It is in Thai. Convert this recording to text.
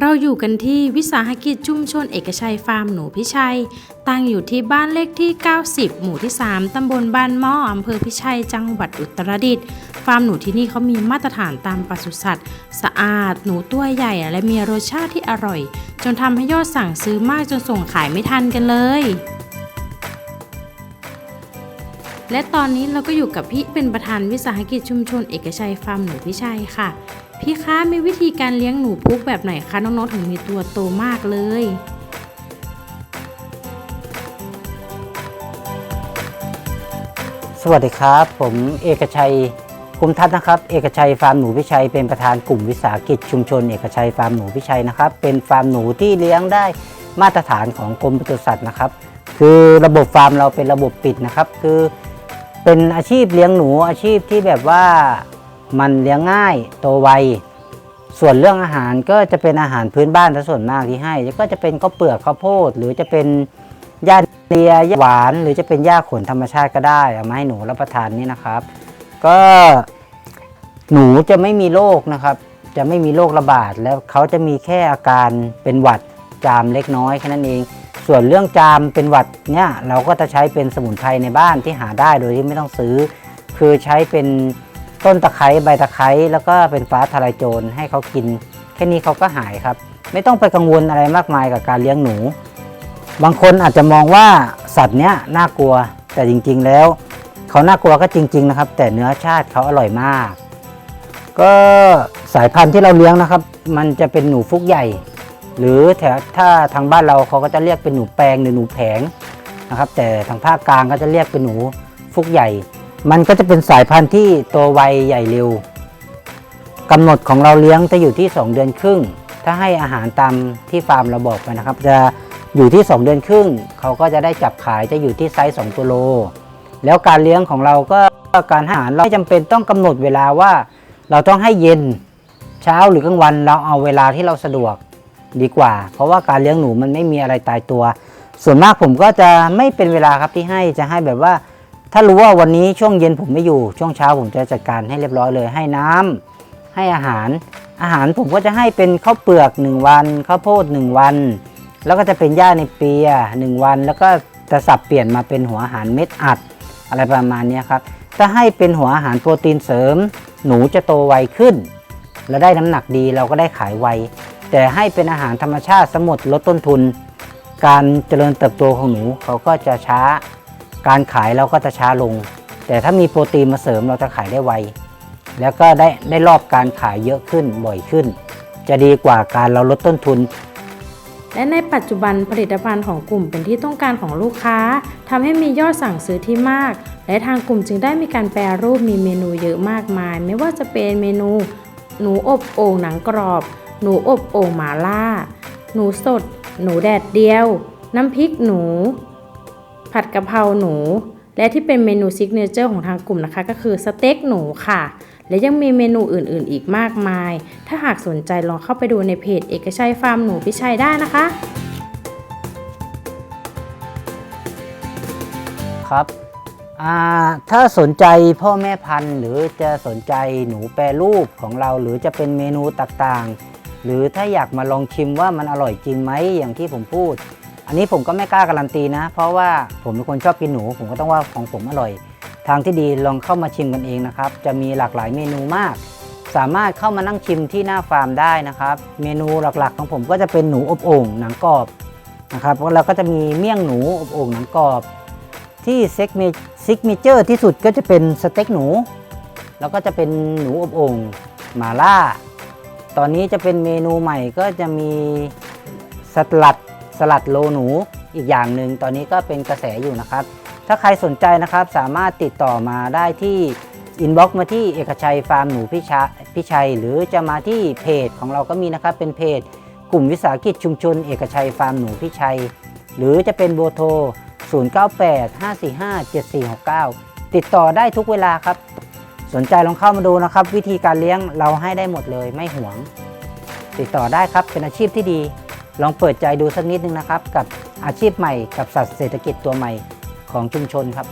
เราอยู่กันที่วิสาหกิจชุมชนเอกชัยฟาร์มหนูพิชัย ตั้งอยู่ที่บ้านเลขที่ 90 หมู่ที่ 3 ตำบลบ้านหม้ออำเภอพิชัย จังหวัดอุตรดิตถ์ ฟาร์มหนูที่นี่เขามีมาตรฐานตามปศุสัตว์ สะอาด หนูตัวใหญ่ และมีรสชาติที่อร่อย จนทำให้ยอดสั่งซื้อมากจนส่งขายไม่ทันกันเลยและตอนนี้เราก็อยู่กับพี่เป็นประธานวิสาหกิจชุมชนเอกชัยฟาร์มหนูพิชัยค่ะ พี่คะมีวิธีการเลี้ยงหนูพุกแบบไหนคะน้องๆถึงมีตัวโตมากเลยสวัสดีครับ ผมเอกชัยคุมทัศน์นะครับ เอกชัยฟาร์มหนูพิชัยเป็นประธานกลุ่มวิสาหกิจชุมชนเอกชัยฟาร์มหนูพิชัยนะครับ เป็นฟาร์มหนูที่เลี้ยงได้มาตรฐานของกรมปศุสัตว์นะครับ คือระบบฟาร์มเราเป็นระบบปิดนะครับ คือเป็นอาชีพเลี้ยงหนูอาชีพที่แบบว่า มันเลี้ยงง่ายโตไว ส่วนเรื่องอาหารก็จะเป็นอาหารพื้นบ้านซะส่วนมากที่ให้ ก็จะเป็นข้าวเปลือกข้าวโพด หรือจะเป็นหญ้าเลียหญ้าหวาน หรือจะเป็นหญ้าขนธรรมชาติก็ได้เอามาให้หนูรับประทานนี่นะครับ ก็หนูจะไม่มีโรคนะครับ จะไม่มีโรคระบาดแล้วเขาจะมีแค่อาการเป็นหวัดจามเล็กน้อยแค่นั้นเอง ส่วนเรื่องจามเป็นหวัดเนี่ยเราก็จะใช้เป็นสมุนไพรในบ้านที่หาได้โดยที่ไม่ต้องซื้อ คือใช้เป็น ต้นตะไคร้ใบตะไคร้แล้วก็เป็นฟ้าทลายโจรให้เขากิน แค่นี้เขาก็หายครับ ไม่ต้องไปกังวลอะไรมากมายกับการเลี้ยงหนู บางคนอาจจะมองว่าสัตว์เนี้ยน่ากลัวแต่จริง ๆ แล้วเขาน่ากลัวก็จริง ๆ นะครับ แต่เนื้อชาติเขาอร่อยมาก ก็สายพันธุ์ที่เราเลี้ยงนะครับ มันจะเป็นหนูฟุกใหญ่ หรือแถวถ้าทางบ้านเราเขาก็จะเรียกเป็นหนูแปลงหรือหนูแผงนะครับ แต่ทางภาคกลางก็จะเรียกเป็นหนูฟุกใหญ่ มันก็จะเป็นสายพันธุ์ที่โตไวใหญ่เร็วกำหนดของเราเลี้ยงจะอยู่ที่ 2 เดือนครึ่ง ถ้าให้อาหารตามที่ฟาร์มเราบอกไปนะครับ จะอยู่ที่ 2 เดือนครึ่ง เขาก็จะได้จับขายจะอยู่ที่ไซส์2ตัวโล แล้วการเลี้ยงของเราก็การให้อาหารเราไม่จำเป็นต้องกำหนดเวลาว่า เราต้องให้เย็นเช้าหรือกลางวันเราเอาเวลาที่เราสะดวกดีกว่า เพราะว่าการเลี้ยงหนูมันไม่มีอะไรตายตัว ส่วนมากผมก็จะไม่เป็นเวลาครับที่ให้จะให้แบบว่า ถ้ารู้ว่าวันนี้ช่วงเย็นผมไม่อยู่ช่วงเช้าผมจะจัดการให้เรียบร้อยเลย ให้น้ำให้อาหาร อาหารผมก็จะให้เป็นข้าวเปลือก 1 วันข้าวโพด1 วัน แล้วก็จะเป็นหญ้าในเปียหนึ่งวัน แล้วก็จะสับเปลี่ยนมาเป็นหัวอาหารเม็ดอัด อะไรประมาณนี้ครับถ้าให้เป็นหัวอาหารโปรตีนเสริม หนูจะโตไวขึ้น และได้น้ำหนักดีเราก็ได้ขายไวแต่ให้เป็นอาหารธรรมชาติสมดลดต้นทุน การเจริญเติบโตของหนูเขาก็จะช้า การขายเราก็จะช้าลง แต่ถ้ามีโปรตีนมาเสริมเราจะขายได้ไว แล้วก็ได้ได้รอบการขายเยอะขึ้นบ่อยขึ้น จะดีกว่าการเราลดต้นทุน และในปัจจุบันผลิตภัณฑ์ของกลุ่มเป็นที่ต้องการของลูกค้าทำให้มียอดสั่งซื้อที่มาก และทางกลุ่มจึงได้มีการแปรรูปมีเมนูเยอะมากมาย ไม่ว่าจะเป็นเมนู หนูอบโอ่งหนังกรอบ หนูอบโอ่งหมาล่า หนูสด หนูแดดเดียว น้ำพริกหนู ผัดกะเพราหนู และที่เป็นเมนูซิกเนเจอร์ของทางกลุ่มนะคะ ก็คือสเต็กหนูค่ะ และยังมีเมนูอื่นๆ อีกมากมาย ถ้าหากสนใจลองเข้าไปดูในเพจเอกชัยฟาร์มหนูพิชัยได้นะคะครับถ้าสนใจพ่อแม่พันธุ์ หรือจะสนใจหนูแปรรูปของเราหรือจะเป็นเมนูต่างๆ หรือถ้าอยากมาลองชิมว่ามันอร่อยจริงไหมอย่างที่ผมพูด อันนี้ผมก็ไม่กล้าการันตีนะ เพราะว่าผมเป็นคนชอบกินหนู ผมก็ต้องว่าของผมอร่อย ทางที่ดีลองเข้ามาชิมกันเองนะครับ จะมีหลากหลายเมนูมาก สามารถเข้ามานั่งชิมที่หน้าฟาร์มได้นะครับ เมนูหลักๆ ของผมก็จะเป็นหนูอบโอ่งหนังกรอบนะครับแล้วก็จะมีเมี่ยงหนูอบโอ่งหนังกรอบ ที่เซ็กเมซิกเมเจอร์ที่สุดก็จะเป็นสเต็กหนู แล้วก็จะเป็นหนูอบโอ่งหมาล่า ตอนนี้จะเป็นเมนูใหม่ก็จะมีสลัด สลัดโลหนูอีกอย่างหนึ่งตอนนี้ก็เป็นกระแสอยู่นะครับ ถ้าใครสนใจนะครับสามารถติดต่อมาได้ที่อินบ็อกซ์มาที่เอกชัยฟาร์มหนูพิชพิชัย หรือจะมาที่เพจของเราก็มีนะครับ เป็นเพจ กลุ่มวิสาหกิจชุมชน เอกชัยฟาร์มหนูพิชัย หรือจะเป็นโบอร์โทร 0985457469 ติดต่อได้ทุกเวลาครับ สนใจลองเข้ามาดูนะครับ วิธีการเลี้ยงเราให้ได้หมดเลยไม่หวง ติดต่อได้ครับเป็นอาชีพที่ดี ลองเปิดใจดูสักนิดนึงนะครับ กับอาชีพใหม่กับสัตว์เศรษฐกิจตัวใหม่ของชุมชนครับ